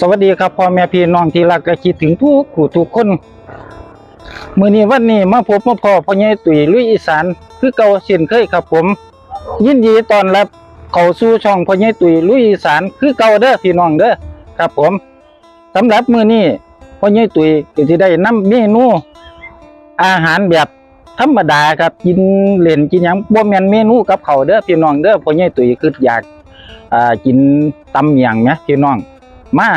สวัสดีครับพ่อแม่พี่น้องที่รักและคิดถึงทุกผู้ทุกคนมื้อนี้วันนี้มาพบมาพอพ่อใหญ่ตุ๋ยลุยอีสาน คือเก่าเช่นเคยครับผม ยินดีต้อนรับเข้าสู่ช่องพ่อใหญ่ตุ๋ยลุยอีสานคือเก่าเด้อพี่น้องเด้อครับผมสำหรับมื้อนี้พ่อใหญ่ตุ๋ยก็สิได้นำเมนู อาหารแบบธรรมดาครับกินเล่นกินยังบ่แม่นเมนูกับเขาเด้อพี่น้องเด้อพ่อใหญ่ตุ๋ยคืออยากอ่ากินตำหยังแหมพี่น้อง มา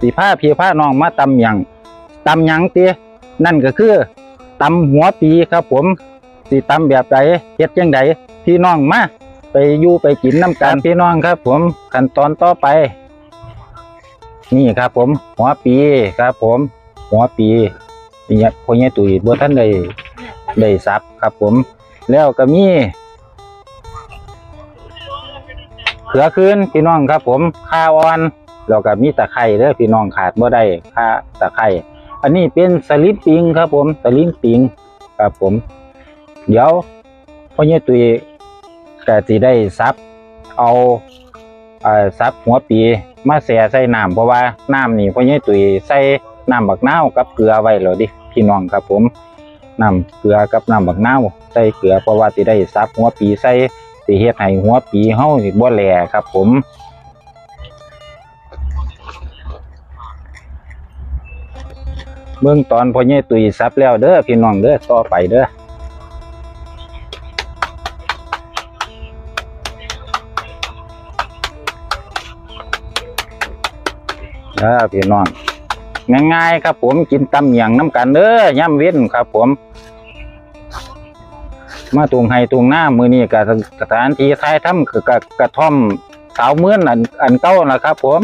สีผ้าพี่ผ้าน้องมาตำหยังตำหยังเตีนั่นก็คือตำหัวปีครับผมสีตำแบบใดเฮ็ดจังใดพี่น้องมาไปอยู่ไปกินน้ำกันพี่น้องครับ ผมขั้นตอนต่อไป นี่ครับผม หัวปีครับ ผม หัวปีนี่เนี่ยพ่อใหญ่ตุ๋ยบ่ท่านได้ได้ซับครับ ผม แล้วก็มีเขือคืนพี่น้องครับ ผมข้าวอ่อน แล้วก็มีตะไคร้เด้อพี่น้องขาดบ่ได้ค่าตะไคร้อันนี้เป็นสลิปปิงครับผมสลิปปิงครับผม เดี๋ยวพ่อใหญ่ตุยก็สิได้ซับเอาเอ่อซับหัวปีมาแส่ใส่น้ำเพราะว่าน้ำนี่พ่อใหญ่ตุยใส่น้ำบักนาวกับเกลือไว้แล้วดิพี่น้องครับผมน้ำเกลือกับน้ำบักนาวใส่เกลือเพราะว่าสิได้ซับหัวปีใส่สิเฮ็ดให้หัวปีเฮาสิบ่แหลครับผม เบื้องตอนพ่อใหญ่ตุยซับแล้วเด้อพี่น้องเด้อต่อไปเด้อเด้อพี่น้องง่ายๆครับผมกินตำหยียงน้ำกันเด้อย่ำเว้นครับผม มาตุงไห้ตุงหน้ามือนี้กับสถานที่ท้ายถ้ำคือกะกระท่อมสาวเมื่อนอันอันเก้านะครับผม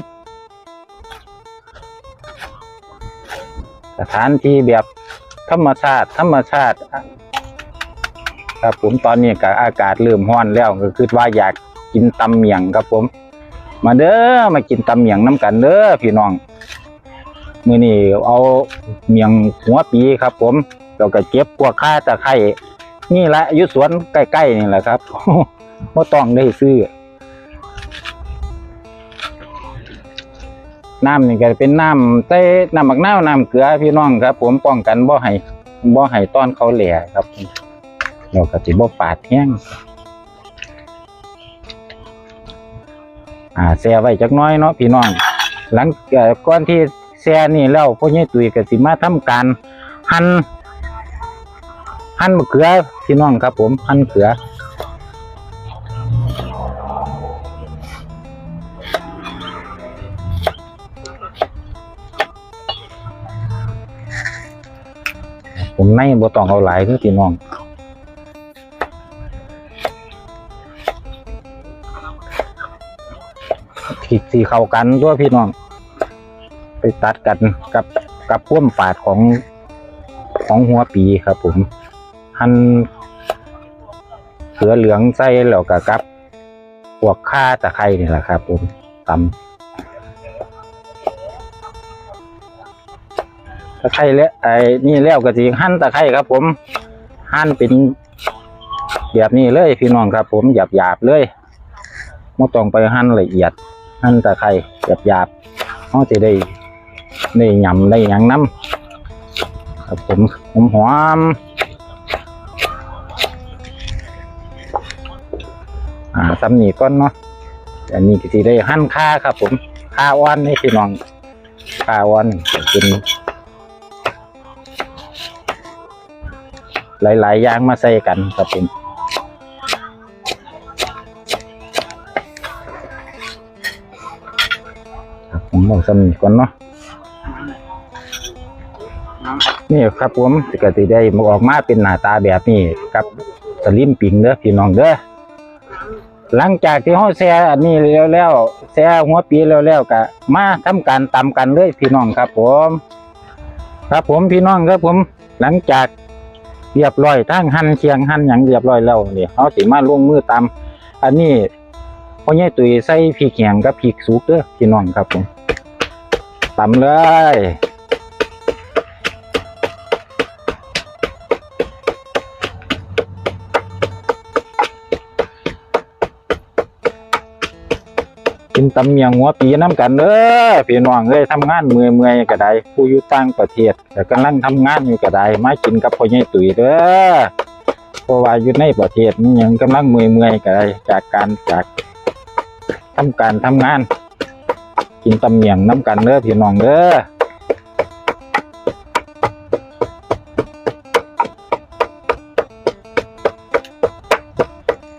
สถานที่แบบธรรมชาติ ธรรมชาติ ครับผมตอนนี้ก็อากาศเริ่มร้อนแล้วก็คือว่าอยากกินตำเมียงครับผม มาเด้อมากินตำเมียงน้ำกันเด้อพี่น้องมื้อนี้เอาเมียงหัวปีครับ ผมแล้วก็เก็บพวกข้าตะไคร้นี่แหละยู่สวนใกล้ๆนี่แหละครับบ่ต้องได้ซื้อ น้ำนี่ก็เป็นน้ำใส่น้ำบักนาวน้ำเกลือพี่น้องครับ ผมป้องกันบ่ให้บ่ให้ต้อนเขาแหล่ครับเราก็สิบ่ปาดแห้งอ่าแช่ไว้จักน้อยเนาะพี่น้อง หลังก่อนที่แช่นี่แล้วพ่อใหญ่ตุ้ยก็สิมาทำการหั่นหั่นมะเขือพี่น้องครับ ผมหั่นเขือ ในบ่ต้องเอาหลายคือพี่น้องผิดสีเข้ากันด้วยพี่น้อง ไปตัดกันกับกับพ่วมฝาดของของหัวปีครับผมหันเสือเหลืองใส่แล้วก็กับพวกข้าตะไคร้นี่แหละครับผมตำ ไคร้แล้วไอ้นี่แล้วก็สิหั่นตะไคร้ครับ ผมหั่นเป็นแบบนี้เลยพี่น้องครับ ผมหยาบหยาบเลยไม่ต้องไปหั่นละเอียด หั่นตะไคร้หยาบหยาบเขาจะได้ได้ยำได้หยังน้ำครับผมหอมหอมอ่าซ้ำนี่ก้อนเนาะอันนี้ก็สิได้หั่นค่าครับ ผมค่าอ่อนนี่พี่น้องค่าอ่อนเป็น หลาย ๆ อย่างมาใส่กันครับผมครับผมบอกสมีก่อนเนาะนี่ครับผมปก็สิได้มาออกมาเป็นหน้าตาแบบนี้กับสลิมปิงเด้อพี่น้องเด้อหลังจากที่เฮาแซ่อันนี้แล้วแล้วแซ่หัวปีแล้วแล้วก็มาทำการตำกันเลยพี่น้องครับผม ครับผมพี่น้องครับผม หลังจาก เรียบร้อยทั้งหั่นเคียงหั่นอย่างเรียบร้อยแล้วนี่เขาสิมาลงมือตามอันนี้พ่อใหญ่ตุ๋ยใส่พริกแห้งกับพริกสุกเด้อพี่น้องครับผมตำเลย ตำเมียงหัวปีน้ำกันเด้อพี่น้องเอ้ยทำงานเมื่อยเมื่อยก็ได้ผู้อยู่ต่างประเทศแต่กำลังทำงานอยู่ก็ได้มากินกับพ่อใหญ่ตุ๋ยเด้อเพราะว่าอยู่ในประเทศมันยังกำลังเมื่อยเมื่อยก็ได้จากการจากทำการทำงาน กินตำเมียงน้ำกันเด้อพี่น้องเด้อ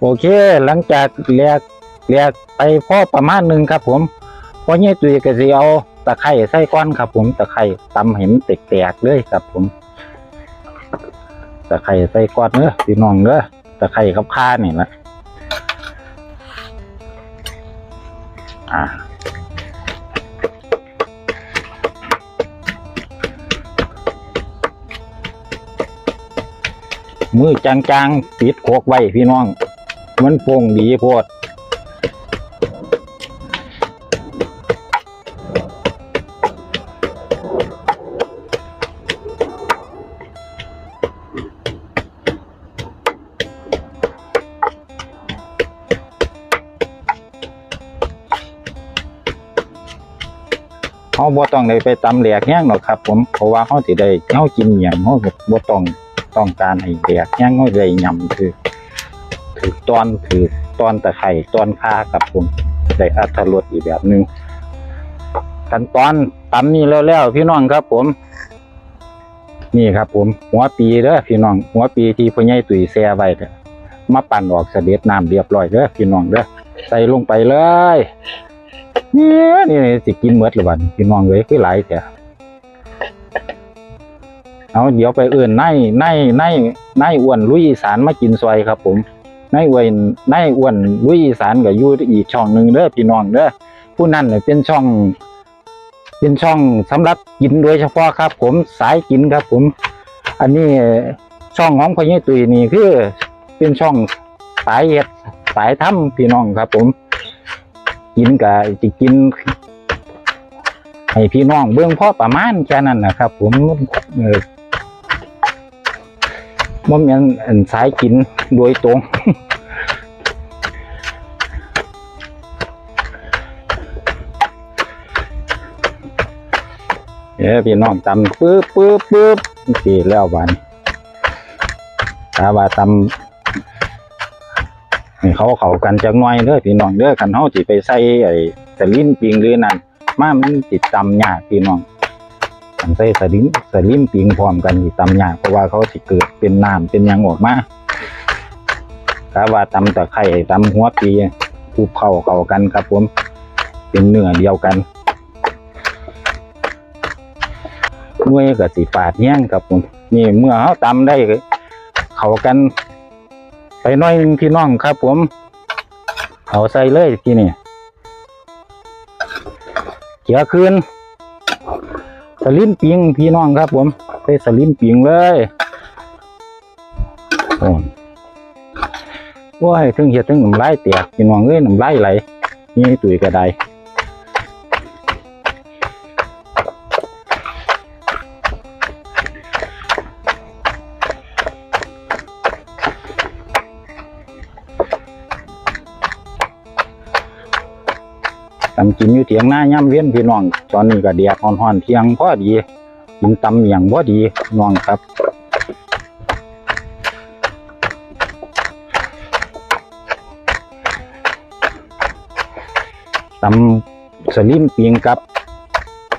โอเค หลังจากเรียก เรียกไปพ่อประมาณหนึ่งครับ ผมพอเนี่ยตุยก็สิเอาตะไคร่ใส่ก้อนครับ ผมตะไคร่ตำเห็นแตกๆเลยครับ ผมตะไคร่ใส่ก้อนเด้อพี่น้องเด้อตะไคร่กับข้านี่แหละอ่ามือจางๆปิดโคกไว้พี่น้อง มันโป่งดีโพด เขาบ่ต้องได้ไปตำแหลกแห้งหรอกครับ ผมเพราะว่าเขาสิได้เขากินอหย่งเขาบ่ต้องต้องการให้แหลกแห้งเขาได้ยำคือถือตอนถือตอนตะไคร่ตอนคากับผมได้อัตรสอีกแบบหนึ่งขั้นตอนตำนี่แล้วๆพี่น้องครับ ผม นี่ครับ ผม หัวปีเด้อพี่น้อง หัวปีที่พ่อใหญ่ตุ๋ยแซ่ไว้เด้อมาปั่นออกเสด็จน้ำเรียบร้อยเด้อพี่น้องเด้อใส่ลงไปเลย เนี่ยนี่สิกินเมือดหรือวันพี่น้องเลยคือหลายแท้เอาเดี๋ยวไปเอื่นในในในในอ้วนลุยสานมากินซอยครับ ผมนายอ้วนนายอ้วนลุยสานก็อยู่อีกช่องหนึ่งเด้อพี่น้องเด้อผู้นั้นเนี่ยเป็นช่อง เป็นช่องสำหรับกินโดยเฉพาะครับ ผมสายกินครับ ผม อันนี้ช่องของพญ่ตุยนี่คือ เป็นช่องสายเห็ดสายถ้ำพี่น้องครับ ผม กินกับจะกินให้พี่น้องเบื้องพ่อประมาณแค่นั้นนะครับ ผมเออม่นอันสายกินโดยตรงเอ้พี่น้องตำปึ๊บปึ๊บปึ๊บสิแล้วบานถ้าว่าตำ ให้เขาเขากันจักหน่อยเด้อพี่น้องเด้อคันเฮาสิไปใส่ไอ้สลิ้นปิงหรือนั่นมามันติดตำยากพี่น้องอันใส่สลิมสลิมปิงพร้อมกันที่ตำยากเพราะว่าเขาสิเกิดเป็นน้ำเป็นหยังออกมาถ้าว่าตำตะไคร่ตำหัวปีคูเข้าเข้ากันครับผม เป็นเนื้อเดียวกันหน่วยกับสีปาดแย่งครับผมนี่เมื่อเขาตำได้เขากัน ไปน้อยนึงพี่น้องครับ ผม เอาใส่เลยทีนี่เขียคืนสลิมปิงพี่น้องครับ ผมใส่สลิมปิงเลยโอ้โอ้ยถึงเห็ดถึงน้ำลายเตียกพี่น้องเอ้ยน้ำลายไหลนี่ตุ๋ยกระได้ กินอยู่เถียงหน้าย่ำเวียนพี่น้อง ตอนนี้ก็เดียกห่อนๆเที่ยงพอดีกินตำอย่างพอดีน้องครับตำสลิมปิงกับ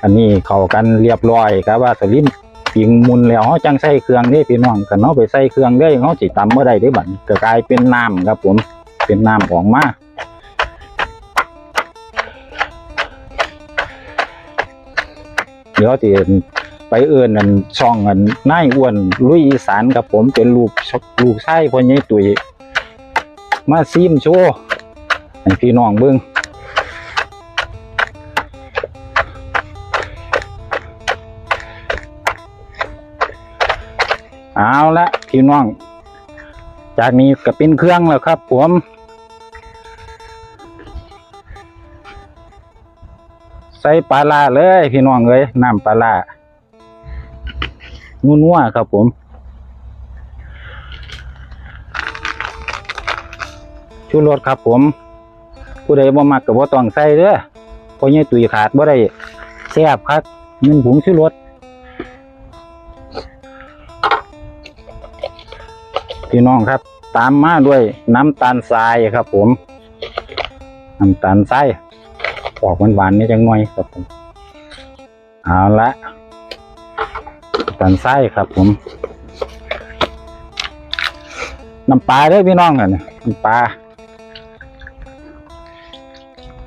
อันนี้เข้ากันเรียบร้อยครับว่าสลิมปิงมุนแล้วเขาจังใส่เครื่องนี่พี่น้องกันเนาะไปใส่เครื่องได้เขาสิตำเมื่อใดได้บัดก็กลายเป็นน้ำครับผมเป็นน้ำออกมา เดี๋ยวจะไปเอื่นอันช่องอันนายอ้วนลุยอีสานครับผมเป็นลูกลูกไส้พ่อใหญ่ตุ๋ยมาซีมโชว์ให้พี่น้องเบิ่งเอาละพี่น้อง จากนี้ก็เป็นเครื่องแล้วครับผม ใส่ปลาลาเลย พี่น้องเลยน้ำปลาลานัวๆครับผม ชูรสครับผม ผู้ใดบ่มักก็บ่ต้องใส่เด้อเพราะเนี่ยตุยขาดบ่ได้แซ่บครับมันผงชูรสพี่น้องครับ ตามมาด้วยน้ำตาลทรายครับผม น้ำตาลทราย ออกหวานๆนิดจังหน่อยครับผมเอาละตาลทรายครับผมน้ำปลาเด้อพี่น้องกันน้ำปลา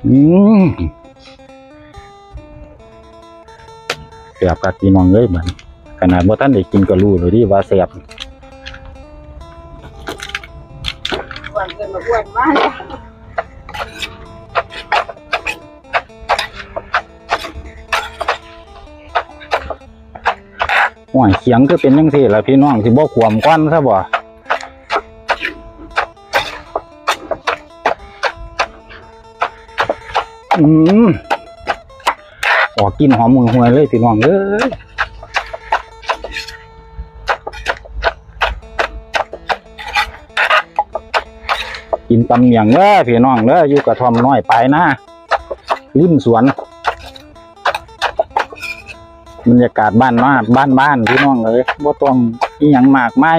อืมเสียบกับพี่น้องเลยเหมันขนาดบ่ท่านได้กินก็รู้เลยดิว่าเสียบอ้วนเกินมาอ้วนมาก ห่วยเขียงก็เป็นยังที่ละพี่น้องที่บ่ขวมก้อนซะบ่อืมออกกินหอมมือหวยเลยพี่น้องเอ้ยกินตำเมียงเด้อพี่น้องเด้ออยู่กระท่อมน้อยไปนะริมสวน บรรยากาศบ้านมาบ้านบ้านๆพี่น้องเลยว่าต้องอีหยังมากไม่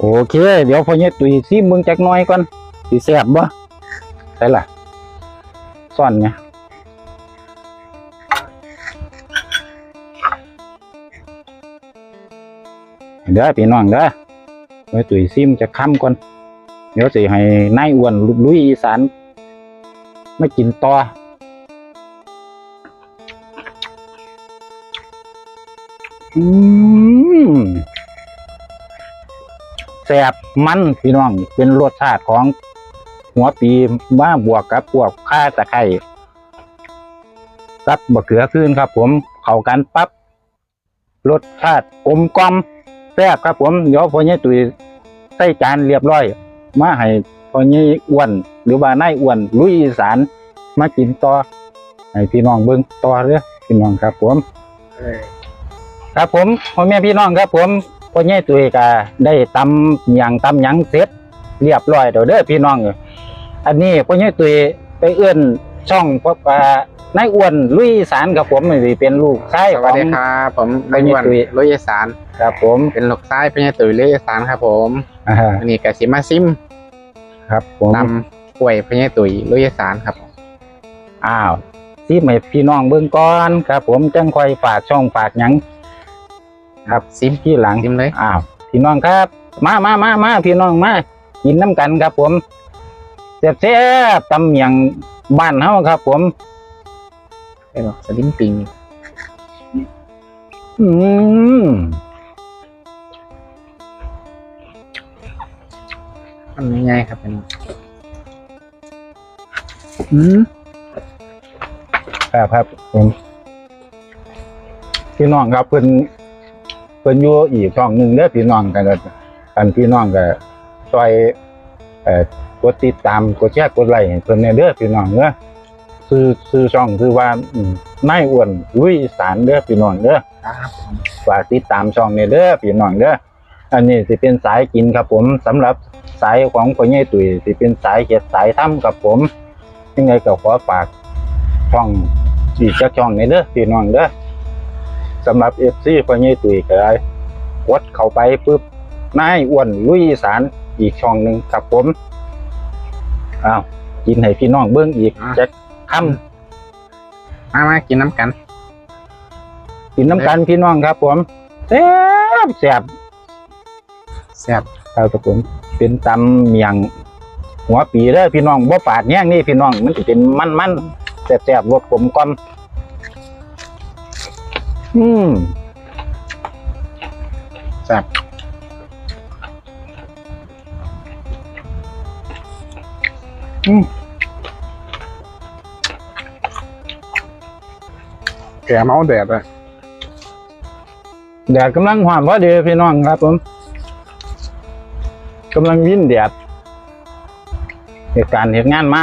โอเค เดี๋ยวพอเนี่ยตุยซิมึงจักน้อยก่อนสิแซ่บบ่ใช่ล่ะซ่อนไง เด้อพี่น้องเด้อไว้ตุยซิมจะค้ำก่อนเดี๋ยวสิให้นายอ้วนลุยอีสานไม่กินต่ออืมแซ่บมันพี่น้องเป็นรสชาติของหัวปีมาบวกกับพวกข้าตะไคร้กับบะเขือขึ้นครับ ผมเข้ากันปั๊บรสชาติกลมกล่อม แซ่บครับผมเดี๋ยวพ่อใหญ่ตุ๋ยใส่จานเรียบร้อย มาให้พ่อใหญ่อ้วน หรือว่านายอ้วนลุยอีสานมากินต่อให้พี่น้องเบิ่งต่อเด้อพี่น้องครับผมครับผมพ่อแม่พี่น้องครับผมพ่อใหญ่ตุ๋ยก็ได้ตำหยังตำหยังเสร็จเรียบร้อยเดี๋ยวเด้อพี่น้องอันนี้พ่อใหญ่ตุ๋ยไปเอื้อนช่องพ่ออ่า นายอ้วนลุยอีสานครับผมนี่เป็นลูกชายสขวัอสงดีครับผมไปเป็นนี่วันตุยลุยอีสานครับผมเป็นลูกซ้ายเป็นตุ๋ยลุยอีสานครับผมอ่าอันนี้กสิมาซิมครับผมตำป่วยพญาตุ๋ยลุยอีสานครับอ้าวซีให้พี่น้องเบิ่งก่อนครับ ผมจังค่อยฝากช่องฝากหยังครับซิมที่หลังซิมเลยอ้าวพี่น้องครับ มามามามาพี่น้องมากินน้ำกันครับผมแซ่บๆตำเมียงบ้านเฮาครับ ผม ไอ้บอกสลิมปิง อืมทำง่ายๆครับเป็นอืมครับครับผมพี่น้องครับเพิ่นเพิ่นอยู่อีกช่องหนึ่งเด้อพี่น้องกันเด้อกันพี่น้องก็ช่วยเอ่อกดติดตามกดแชร์กดไลค์ให้เพิ่นแน่เด้อพี่น้องเด้อ ซื้อซื้อช่องคือว่าอืมนายอ้วนลุยอีสานเด้อพี่น้องเด้อครับผมฝากติดตามช่องเนี่ยเด้อพี่น้องเด้ออันนี้สิเป็นสายกินครับผมสำหรับสายของพ่อใหญ่ตุ๋ยสิเป็นสายเฮ็ดสายทำครับผมยังไงก็ขอฝากช่องอีกจักช่องเนี่ยเด้อพี่น้องเด้อสำหรับ FC พ่อใหญ่ตุ๋ยก็ได้กดเข้าไปปุ๊บนายอ้วนลุยอีสานอีกช่องหนึ่งครับผมอ้าวกินให้พี่น้องเบิ่งอีกจัก คำมามากินน้ำกันกินน้ำกันพี่น้องครับ ผมแซ่บแซ่บแซ่บครับผมเป็นตำเมียง หัวปีเด้อพี่น้องบ่ปาดแย่งนี่พี่น้องมันจะเป็นมันมันๆแซ่บๆรสผมก่อนอืมแซ่บอืม แกเมาแดดเลยแดดกำลังหวานพอดีพี่น้องครับผมกำลังวิ่นแดดเหตุการณ์เหตุงานมา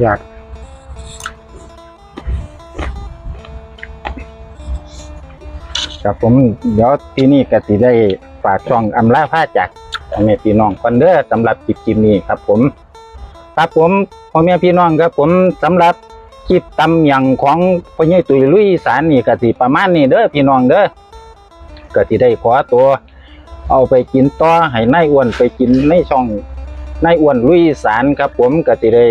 อยากครับผมเดี๋ยวที่นี่ก็สิได้ฝากช่องอำลาผ้าจากพ่อแม่พี่น้องคนเด้อสำหรับคลิปคลิปนี้ครับผม ครับผมพ่อแม่พี่น้องครับผมสำหรับ คลิปตำหยังของพ่อใหญ่ตุยลุยสานนี่ก็สิประมาณนี้เด้อพี่น้องเด้อก็สิได้ขอตัว เอาไปกินต่อให้นายอ้วนไปกินในช่องนายอ้วนลุยสานครับ ผมก็สิได้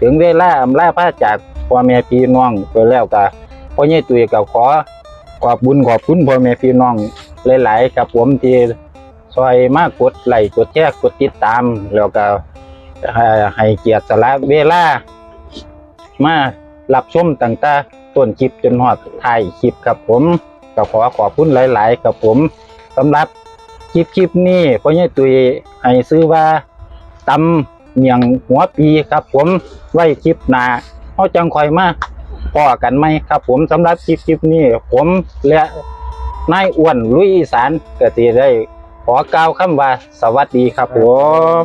ถึงเวลาอำลาผ้าจากพ่อแม่พี่น้องไปแล้วก็พ่อใหญ่ตุยก็ขอขอบบุญขอบคุณพ่อแม่พี่น้องหลายๆครับผมที่ซอยมากกดไลค์กดแชร์กดติดตาม แล้วก็ให้ให้เกียรติสละเวลามา รับชมตั้งแต่ต้นคลิปจนหอดท้ายคลิปครับผมก็ขอขอบคุณหลาย ๆ ครับผมสำหรับคลิปคลิปนี้พ่อใหญ่ตุยให้ซื้อว่าตำเมียงหัวปีครับ ผมไว้คลิปหน้าเขาจังคอยมาพอกันไหมครับ ผมสำหรับคลิปคลิปนี้ผมและนายอ้วนลุยอีสานก็สิได้ขอกล่าวคำว่าสวัสดีครับผม